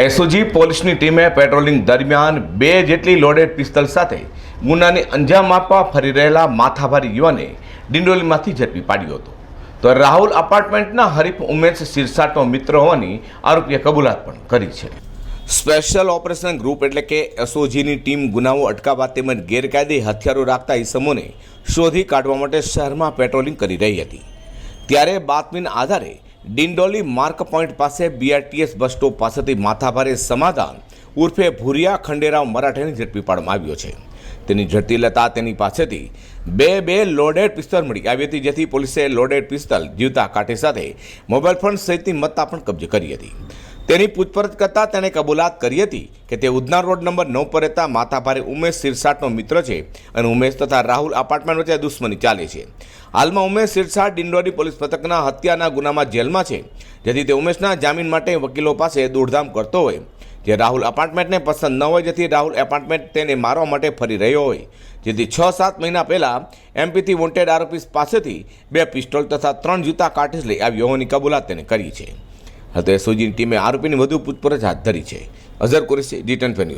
SOG પોલીસની ટીમે patrolling દરમિયાન બે જેટલી લોડેડ પિસ્તલ સાથે ગુનાને અંજામ આપવા ફરી રહેલા માથાભારી યુવાને ડિંડોલીમાંથી ઝડપી પાડ્યો હતો. તો રાહુલ અપાર્ટમેન્ટના હરીફ ઉમેશ સિરસાટનો મિત્ર હોવાની આરોપીએ કબૂલાત પણ કરી છે. સ્પેશિયલ ઓપરેશન ગ્રુપ એટલે કે એસઓજીની ટીમ ગુનાઓ અટકાવવા તેમજ ગેરકાયદે હથિયારો રાખતા ઇસમોને શોધી કાઢવા માટે શહેરમાં પેટ્રોલિંગ કરી રહી હતી. ત્યારે બાતમીના આધારે ડિંડોલી માર્ક પોઈન્ટ પાસે બીઆરટીએસ બસ સ્ટોપ પાસેથી માથાભારે સમાધાન ઉર્ફે ભૂરિયા ખંડેરાવ મરાઠેને ઝડપી પાડવામાં આવ્યો છે. તેની ઝડપી લેતા તેની પાસેથી બે બે લોડેડ પિસ્તલ મળી આવી હતી, જેથી પોલીસે લોડેડ પિસ્તલ જીવતા કાંઠે સાથે મોબાઈલ ફોન સહિતની મત્તા પણ કબજે કરી હતી. તેની પૂછપરછ કરતાં તેણે કબૂલાત કરી હતી કે તે ઉધના રોડ નંબર નવ પર રહેતા માથાભારે ઉમેશ સિરસાટનો મિત્ર છે અને ઉમેશ તથા રાહુલ અપાર્ટમેન્ટ વચ્ચે દુશ્મની ચાલે છે. હાલમાં ઉમેશ સિરસાટ ડિંડોરી પોલીસ પથકના હત્યાના ગુનામાં જેલમાં છે. જેથી તે ઉમેશના જામીન માટે વકીલો પાસે દોડધામ કરતો હોય. જે રાહુલ અપાર્ટમેન્ટને પસંદ ન હોય, જેથી રાહુલ એપાર્ટમેન્ટ તેને મારવા માટે ફરી રહ્યો હોય. જેથી છ સાત મહિના પહેલાં એમપીથી વોન્ટેડ આરોપી પાસેથી બે પિસ્ટોલ તથા ત્રણ જૂતા કાર્ટેજ લઈ આવ્યો હોવાની કબૂલાત તેને કરી છે. હવે એસઓજીની ટીમે આરોપીની વધુ પૂછપરછ હાથ ધરી છે. Azhar Qureshi D ten news.